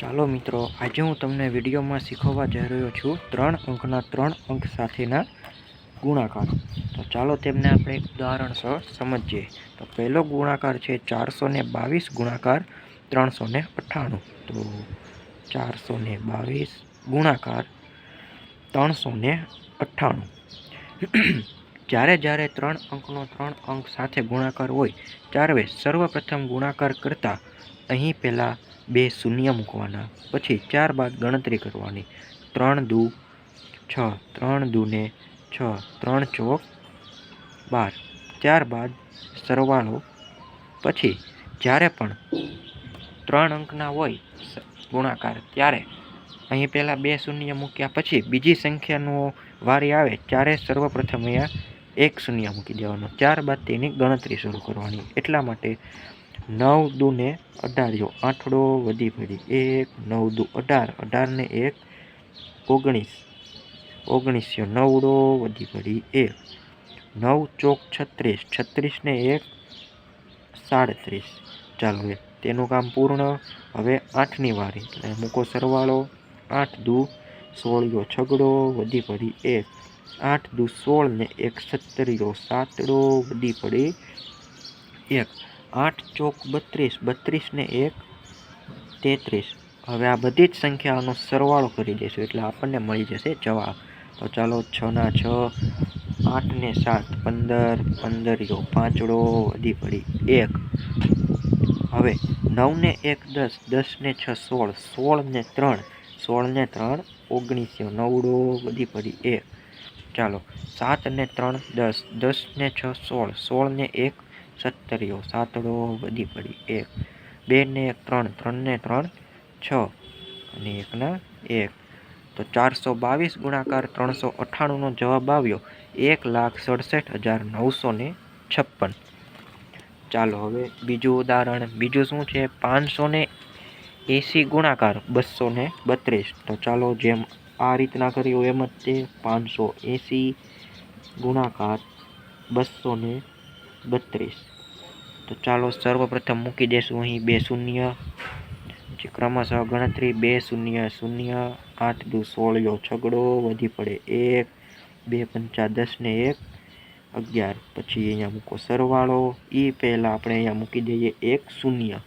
ચાલો મિત્રો, આજે હું તમને વિડીયોમાં શીખવવા જઈ રહ્યો છું ત્રણ અંકના ત્રણ અંક સાથેના ગુણાકાર. તો ચાલો તેમને આપણે એક ઉદાહરણસર સમજીએ. તો પહેલો ગુણાકાર છે ચારસો બાવીસ ગુણાકાર ત્રણસો અઠ્ઠાણું. તો ચારસો ને બાવીસ ગુણાકાર ત્રણસો અઠ્ઠાણું. જ્યારે જ્યારે ત્રણ અંકનો ત્રણ અંક સાથે ગુણાકાર હોય, ત્યારે સર્વપ્રથમ ગુણાકાર કરતાં અહીં પહેલાં બે શૂન્ય મૂકવાના. પછી ચાર બાદ ગણતરી કરવાની. ત્રણ દુ, છ. ત્રણ દુને છ. ત્રણ ચોક, બાર. ત્યારબાદ સરવાળો. પછી જ્યારે પણ ત્રણ અંકના હોય ગુણાકાર, ત્યારે અહીં પહેલાં બે શૂન્ય મૂક્યા, પછી બીજી સંખ્યાનો વારી આવે, ત્યારે સર્વપ્રથમ અહીંયા એક શૂન્ય મૂકી દેવાનો. ત્યારબાદ તેની ગણતરી શરૂ કરવાની. એટલા માટે નવ દુને અઢાર જો આઠડો વધી પડી એક નવ દુ અઢાર. અઢારને એક, ઓગણીસ. ઓગણીસો નવડો વધી પડી એક, નવ ચોક છત્રીસ. છત્રીસને એક, સાડત્રીસ. ચાલો એ તેનું કામ પૂર્ણ. હવે આઠની વારી એટલે મૂકો સરવાળો. આઠ દુ સોળિયો છગડો વધી પડી એક આઠ દુ સોળ ને એક સત્તરીયો સાતડો વધી પડી એક આઠ ચોક બત્રીસ બત્રીસ ને એક તેત્રીસ. હવે આ બધી જ સંખ્યાઓનો સરવાળો કરી દઈશું એટલે આપણને મળી જશે જવાબ. તો ચાલો છ ના છ, આઠ ને સાત, પંદર પંદરિયો પાંચડો વધી પડી એક. હવે નવ ને એક દસ દસ ને છ સોળ સોળ ને ત્રણ, સોળ ને ત્રણ ઓગણીસો નવડો વધી પડી એક. ચાલો સાત ને ત્રણ, દસ દસ ને છ સોળ સોળ ને એક સત્તરિયો સાતડો બધી પડી. એક, બે ને એક, ત્રણ ત્રણ ને ત્રણ, છ અને એકના એક. તો ચારસો બાવીસ ગુણાકાર ત્રણસો અઠ્ઠાણુંનો જવાબ આવ્યો. એક લાખ સડસઠ હજાર નવસો ને છપ્પન. ચાલો હવે બીજું ઉદાહરણ. બીજું શું છે? પાંચસો ને એંસી ગુણાકાર બસો ને બત્રીસ. તો ચાલો જેમ આ રીતના કર્યું એમ જ તે પાંચસો એંસી ગુણાકાર બસો ને બત્રીસ. તો ચાલો સર્વપ્રથમ મૂકી દેશું. અહીં બે શૂન્ય. પછી ક્રમશઃ ગણતરી બે શૂન્ય શૂન્ય. આઠ દુ સોળિયો છગડો. વધી પડે એક. બે પંચા દસ ને એક. અગિયાર. પછી અહીંયા મૂકો સરવાળો. એ પહેલાં આપણે અહીંયા મૂકી દઈએ એક શૂન્ય.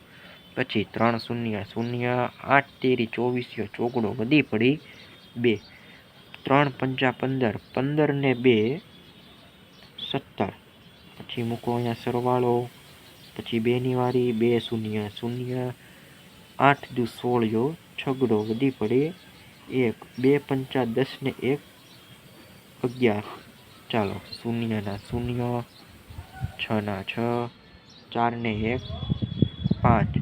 પછી ત્રણ શૂન્ય શૂન્ય. આઠ તેરી ચોવીસીયો ચોગડો વધી પડી બે. ત્રણ પંચા પંદર. પંદર ને બે. સત્તર. પછી મૂકો અહીંયા સરવાળો. પછી બેની વારી બે શૂન્ય શૂન્ય, આઠ દુ સોળિયો, છગડો વધી પડે એક, બે પંચા દસ ને એક, અગિયાર. ચાલો, શૂન્યના શૂન્ય છ ના છ, ચાર ને એક, પાંચ.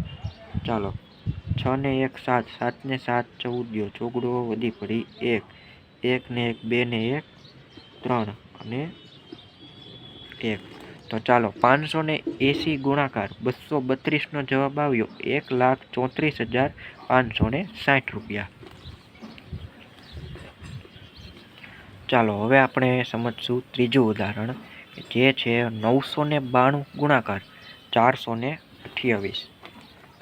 ચાલો, છ ને એક, સાત સાત ને સાત, ચૌદ્યો, ચોગડો વધી પડી એક એક ને એક, બે ને એક, ત્રણ અને એક. તો ચાલો પાંચસો ને એંસી ગુણાકાર બસો બત્રીસનો જવાબ આવ્યો, એક લાખ ચોત્રીસ હજાર પાંચસો ને સાઠ રૂપિયા. ચાલો, હવે આપણે સમજશું ત્રીજું ઉદાહરણ જે છે નવસો ને બાણું ગુણાકાર ચારસો ને અઠ્યાવીસ.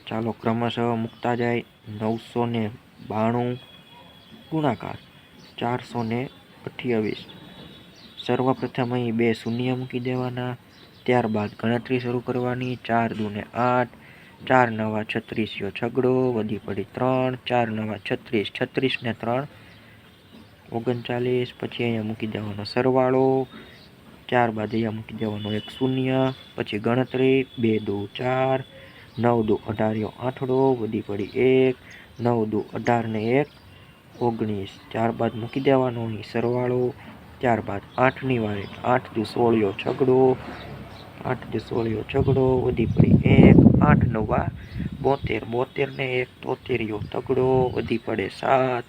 ચાલો, ક્રમશઃ મૂકતા જાય નવસો ને બાણું ગુણાકાર ચારસો ને અઠ્યાવીસ. સર્વપ્રથમ અહીં બે શૂન્ય મૂકી દેવાના. ત્યારબાદ ગણતરી શરૂ કરવાની. ચાર દૂને આઠ, ચાર નવા છત્રીસયો છગડો, વધી પડી ત્રણ, ચાર નવા છત્રીસ છત્રીસ ને ત્રણ, ઓગણચાલીસ, પછી અહીંયા મૂકી દેવાનો સરવાળો. ત્યારબાદ અહીંયા મૂકી દેવાનો એક શૂન્ય, પછી ગણતરી, બે દૂ ચાર, નવ દુ અઢારિયો આઠડો, વધી પડી એક, નવ દુ અઢાર ને એક, ઓગણીસ. ત્યારબાદ મૂકી દેવાનો અહીં સરવાળો. ત્યારબાદ આઠની વારે આઠ દુ સોળિયો છગડો આઠ દુ સોળિયો છગડો વધી પડી એક, આઠ નવા, બોતેર બોતેર ને એક તોતેરિયો તગડો, વધી પડે સાત,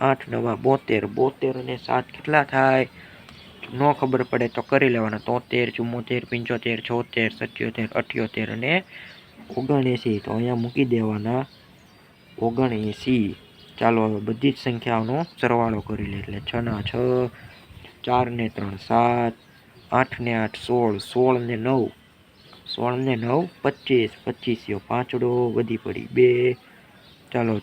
આઠ નવા, બોતેર બોતેર અને સાત કેટલા થાય? ન ખબર પડે તો કરી લેવાના. તોતેર, ચુમ્મોતેર, પંચોતેર, છોતેર, સત્યોતેર, અઠ્યોતેર અને ઓગણએંસી. તો અહીંયા મૂકી દેવાના ઓગણએંસી. ચાલો હવે બધી જ સંખ્યાઓનો સરવાળો કરી લે એટલે છ ના છ ચાર ને ત્રણ, સાત આઠ ને આઠ, સોળ સોળ ને નવ સોળ ને નવ, પચીસ પચીસીયો પાંચડો વધી પડી. બે, ચાલો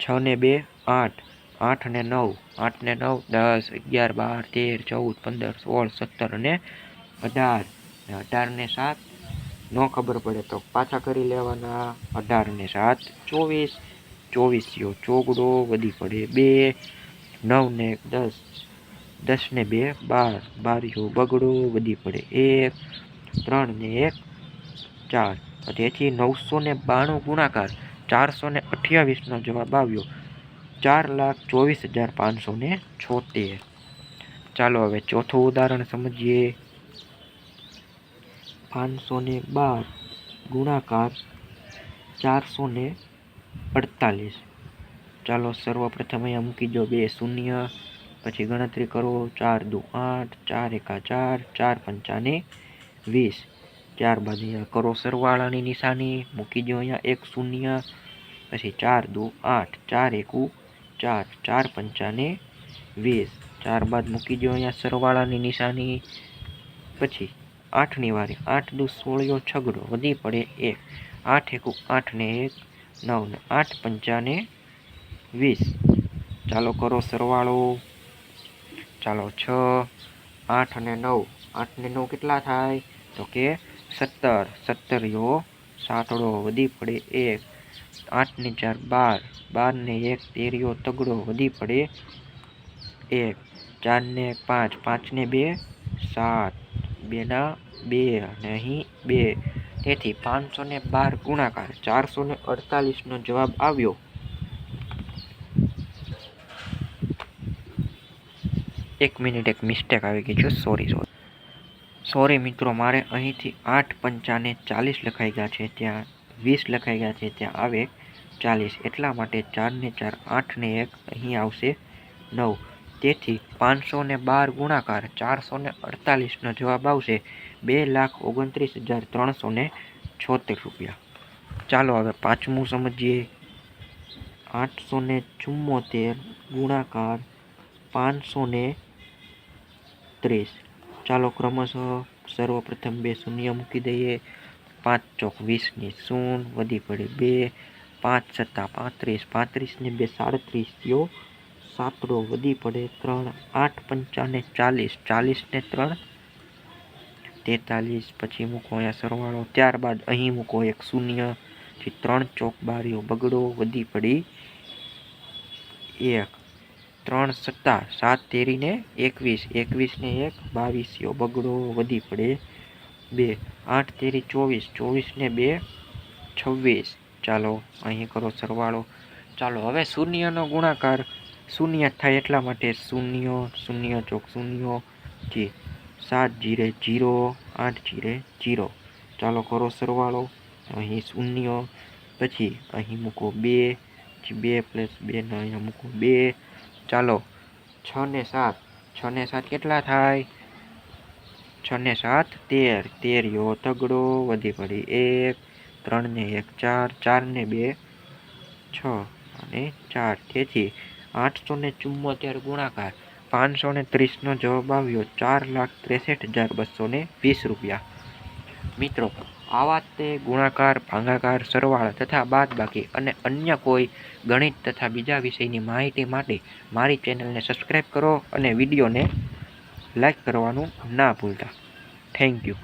છ ને બે, આઠ આઠ ને નવ આઠ ને નવ, દસ, અગિયાર, બાર, તેર, ચૌદ, પંદર, સોળ, સત્તર અને અઢાર. અઢાર ને સાત, ન ખબર પડે તો પાછા કરી લેવાના. અઢાર ને સાત, ચોવીસ ચોવીસ્યો ચોગડો વધી પડે. બે નવ ને દસ દસ ને બે, બાર, બારીઓ બગડો વધી પડે. એક ત્રણ ને એક, ચાર. તેથી નવસો ને બાણું ગુણાકાર. ચારસો ને અઠ્યાવીસનો જવાબ આવ્યો. ચાર લાખ ચોવીસ હજાર પાંચસો ને છોતેર. ચાલો હવે ચોથું ઉદાહરણ સમજીએ. પાંચસો ને બાર ગુણાકાર ચારસો ને અડતાલીસ. ચાલો સર્વપ્રથમ અહીંયા મૂકી દો. બે, શૂન્ય. પછી ગણતરી કરો ચાર દુ આઠ, ચાર એકા ચાર ચાર પંચાને વીસ. ત્યારબાદ અહીંયા કરો સરવાળાની નિશાની, મૂકી દો અહીંયા એક શૂન્ય, પછી ચાર દુ આઠ, ચાર એકુ, ચાર ચાર પંચાને વીસ. ત્યારબાદ મૂકી દો અહીંયા સરવાળાની નિશાની, પછી આઠની વારે, આઠ દુ સોળિયો છગડો, વધી પડે એક. આઠ એકુ આઠને એક, નવ ને આઠ પંચાને વીસ. ચાલો કરો સરવાળો. ચાલો છ, આઠ અને નવ. આઠ ને નવ કેટલા થાય? તો કે સત્તર. સત્તરીઓ સાતડો વધી પડે એક. આઠ ને ચાર બાર. બાર ને એક તેરીઓ તગડો વધી પડે એક. ચાર ને પાંચ. પાંચ ને બે, સાત. બેના બે અને અહીં બે. તેથી પાંચસો ને બાર ગુણાકાર. ચારસો ને અડતાલીસનો જવાબ આવ્યો. એક મિનિટ એક મિસ્ટેક આવી ગઈ છે. સોરી સોરી સોરી મિત્રો, મારે અહીંથી આઠ પંચાને ચાલીસ લખાઈ ગયા છે. ત્યાં વીસ લખાઈ ગયા છે. ત્યાં આવે ચાલીસ. એટલા માટે ચારને ચાર, આઠને એક અહીં આવશે નવ. તેથી પાંચસો ને બાર ગુણાકાર ચારસો ને અડતાલીસનો જવાબ આવશે બે લાખ ઓગણત્રીસ હજાર ત્રણસો ને છોતેર રૂપિયા. ચાલો હવે પાંચમું સમજીએ. આઠસો ને ચુમ્મોતેર ગુણાકાર પાંચસો ને ત્રીસ ચાલો ક્રમશઃ સર્વપ્રથમ બે શૂન્ય મૂકી દઈએ. પાંચ ચોક વીસની શૂન, વધી પડે બે. પાંચ સત્તા પાંત્રીસ, પાંત્રીસને બે સાડત્રીસ થયો. સાતડો વધી પડે ત્રણ, આઠ પંચાને ચાલીસ, ચાલીસને ત્રણ. તેતાલીસ, પછી મૂકો અહીંયા સરવાળો. ત્યારબાદ અહીં મૂકો એક શૂન્ય પછી ત્રણ ચોક બારીઓ બગડો, વધી પડી એક. ત્રણ સત્તા, સાત તેરીને એકવીસ, એકવીસને એક, બાવીસ્યો બગડો વધી પડે બે, આઠ તેરી ચોવીસ, ચોવીસને બે, છવ્વીસ. ચાલો, અહીં કરો સરવાળો. ચાલો, હવે શૂન્યનો ગુણાકાર. શૂન્ય થાય એટલા માટે શૂન્ય શૂન્ય ચોક શૂન્ય, જી સાત જીરે જીરો, આઠ જીરે જીરો. ચાલો, કરો સરવાળો. અહીં શૂન્ય, પછી અહીં મૂકો બે બે પ્લસ બેને અહીંયા મૂકો બે. ચાલો છ ને સાત છ ને સાત કેટલા થાય? છ ને સાત, તેર તેર યો તગડો, વધી પડી એક ત્રણ ને એક, ચાર ચાર ને બે, છ અને ચાર. તેથી આઠસો ને ચુમ્મોતેર ગુણાકાર પાંચસો ને ત્રીસનો જવાબ આવ્યો, ચાર લાખ ત્રેસઠ હજાર બસો ને વીસ રૂપિયા. મિત્રો આવા તે ગુણાકાર, ભાગાકાર, સરવાળા તથા બાદબાકી અને અન્ય કોઈ ગણિત તથા બીજા વિષયની માહિતી માટે મારી ચેનલને સબસ્ક્રાઈબ કરો અને વિડીયોને લાઈક કરવાનું ના ભૂલતા. Thank you.